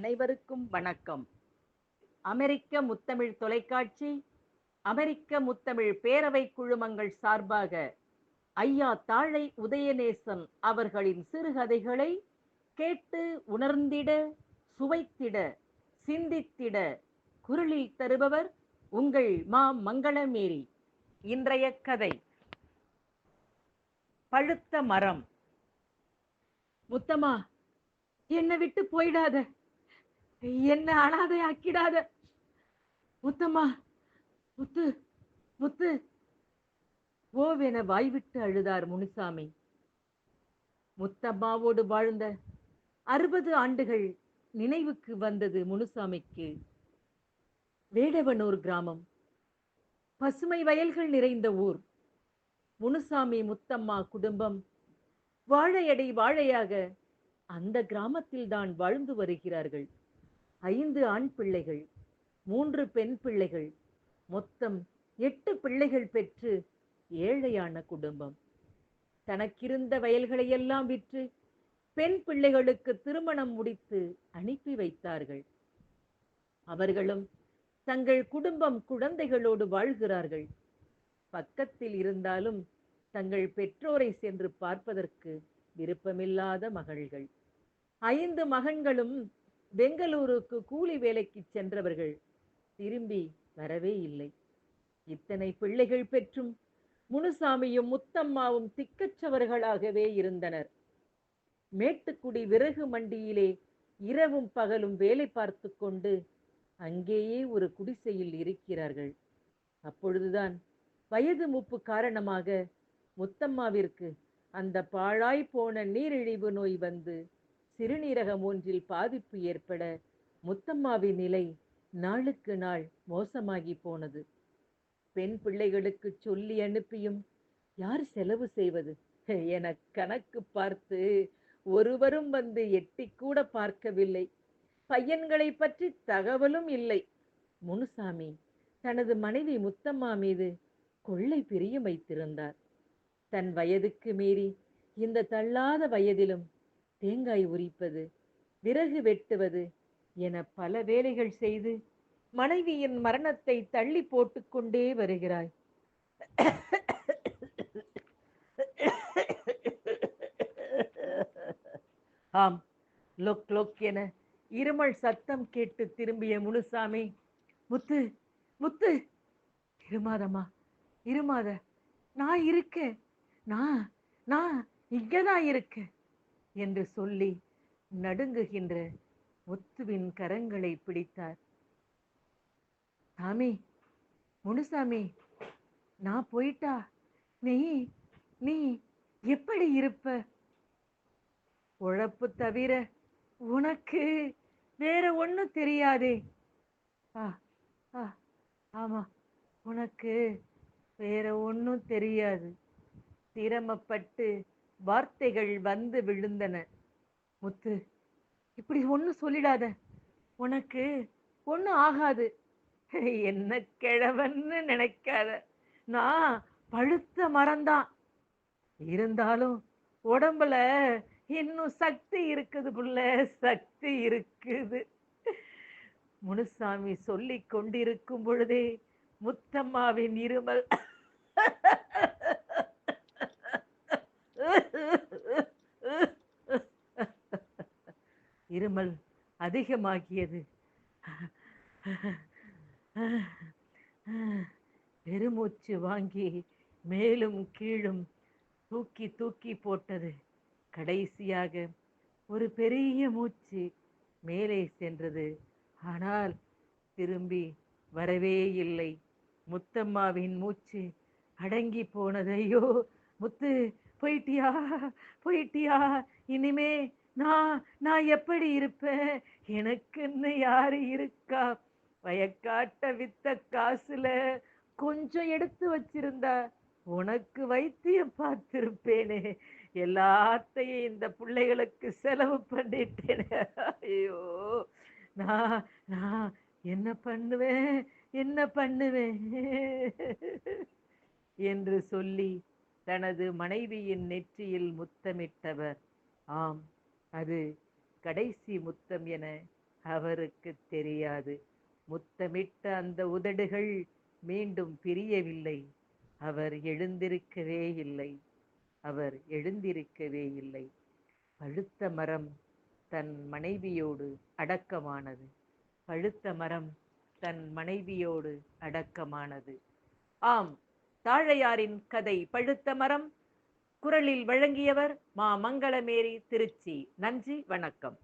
அனைவருக்கும் வணக்கம். அமெரிக்க முத்தமிழ் தொலைக்காட்சி அமெரிக்க முத்தமிழ் பேரவை குழுமங்கள் சார்பாக ஐயா தாழை உதயநேசன் அவர்களின் சிறுகதைகளை கேட்டு உணர்ந்திட சுவைத்திட சிந்தித்திட குரலில் தருபவர் உங்கள் மா மங்களமேரி. இன்றைய கதை பழுத்த மரம். முத்தமா என்னை விட்டு போயிடாத. என்ன அனாதை ஆக்கிடாத. முத்தம்மா முத்து முத்து. ஓவென வாய்விட்டு அழுதார் முனுசாமி. முத்தம்மாவோடு வாழ்ந்த அறுபது ஆண்டுகள் நினைவுக்கு வந்தது முனுசாமிக்கு. வேடவனூர் கிராமம். பசுமை வயல்கள் நிறைந்த ஊர். முனுசாமி முத்தம்மா குடும்பம் வாழையடை வாழையாக அந்த கிராமத்தில் தான் வாழ்ந்து வருகிறார்கள். ஐந்து ஆண் பிள்ளைகள் மூன்று பெண் பிள்ளைகள் மொத்தம் எட்டு பிள்ளைகள் பெற்று ஏழையான குடும்பம். தனக்கிருந்த வயல்களையெல்லாம் விற்று பெண் பிள்ளைகளுக்கு திருமணம் முடித்து அனுப்பி வைத்தார்கள். அவர்களும் தங்கள் குடும்பம் குழந்தைகளோடு வாழ்கிறார்கள். பக்கத்தில் இருந்தாலும் தங்கள் பெற்றோரை சென்று பார்ப்பதற்கு விருப்பமில்லாத மகள்கள். ஐந்து மகன்களும் பெங்களூருக்கு கூலி வேலைக்கு சென்றவர்கள் திரும்பி வரவே இல்லை. இத்தனை பிள்ளைகள் பெற்றும் முனுசாமியும் முத்தம்மாவும் திக்கச்சவர்களாகவே இருந்தனர். மேட்டுக்குடி விறகு மண்டியிலே இரவும் பகலும் வேலை பார்த்து கொண்டு அங்கேயே ஒரு குடிசையில் இருக்கிறார்கள். அப்பொழுதுதான் வயது மூப்பு காரணமாக முத்தம்மாவிற்கு அந்த பாழாய் போன நீரிழிவு நோய் வந்து சிறுநீரகம் ஒன்றில் பாதிப்பு ஏற்பட முத்தம்மாவின் நிலை நாளுக்கு நாள் மோசமாகி போனது. பெண் பிள்ளைகளுக்கு சொல்லி அனுப்பியும் யார் செலவு செய்வது? என கணக்கு பார்த்து ஒருவரும் வந்து எட்டி கூட பார்க்கவில்லை. பையன்களை பற்றி தகவலும் இல்லை. முனுசாமி தனது மனைவி முத்தம்மா மீது கொள்ளை பிரியம் வைத்திருந்தார். தன் வயதுக்கு மீறி இந்த தள்ளாத வயதிலும் தேங்காய் உரிப்பது விறகு வெட்டுவது என பல வேலைகள் செய்து மனைவியின் மரணத்தை தள்ளி போட்டுக்கொண்டே வருகிறாய். ஆம் லொக் லொக் என இருமல் சத்தம் கேட்டு திரும்பிய முனுசாமி முத்து முத்து இருமாதம்மா இருமாத நான் இருக்கேன் நான் நான் இங்கதான் இருக்கேன். என்று சொல்லி நடுங்குகின்ற முத்துவின் கரங்களை பிடித்தார். சாமி முனுசாமி நான் போயிட்டா? நீ நீ எப்படி இருப்ப? உழப்பு தவிர உனக்கு வேற ஒன்றும் தெரியாதே. ஆ ஆ ஆமா உனக்கு வேற ஒன்றும் தெரியாது. சிரமப்பட்டு வார்த்தைகள் வந்து விழுந்தன. முத்து இப்படி ஒன்றும் சொல்லிடாத. உனக்கு ஒன்றும் ஆகாது. என்ன கிழவன்னு நினைக்காத. நான் பழுத்த மரம்தான். இருந்தாலும் உடம்புல இன்னும் சக்தி இருக்குது புள்ள. சக்தி இருக்குது. முனுசாமி சொல்லி கொண்டிருக்கும் பொழுதே முத்தம்மாவின் இருமல் இருமல் அதிகமாகியது. பெருமூச்சு வாங்கி மேலும் கீழும் தூக்கி தூக்கி போட்டது. கடைசியாக ஒரு பெரிய மூச்சு மேலே சென்றது. ஆனால் திரும்பி வரவே இல்லை. முத்தம்மாவின் மூச்சு அடங்கி போனதையோ முத்து போயிட்டியா? போயிட்டியா? இனிமே நான் நான் எப்படி இருப்பேன்? எனக்குன்னு யாரு இருக்கா? வயக்காட்ட வித்த காசுல கொஞ்சம் எடுத்து வச்சிருந்தா உனக்கு வைத்தியம் பார்த்திருப்பேனே. எல்லாத்தையும் இந்த பிள்ளைகளுக்கு செலவு பண்ணிட்டேனே. ஐயோ நான் நான் என்ன பண்ணுவேன்? என்ன பண்ணுவேன்? என்று சொல்லி தனது மனைவியின் நெற்றியில் முத்தமிட்டவர். ஆம் அது கடைசி முத்தம் என அவருக்கு தெரியாது. முத்தமிட்ட அந்த உதடுகள் மீண்டும் பிரியவில்லை. அவர் எழுந்திருக்கவே இல்லை. அவர் எழுந்திருக்கவே இல்லை. பழுத்த மரம் தன் மனைவியோடு அடக்கமானது. பழுத்த மரம் தன் மனைவியோடு அடக்கமானது. ஆம் தாழையாரின் கதை பழுத்த மரம் குரலில் வழங்கியவர் மா மங்களமேரி திருச்சி. நன்றி வணக்கம்.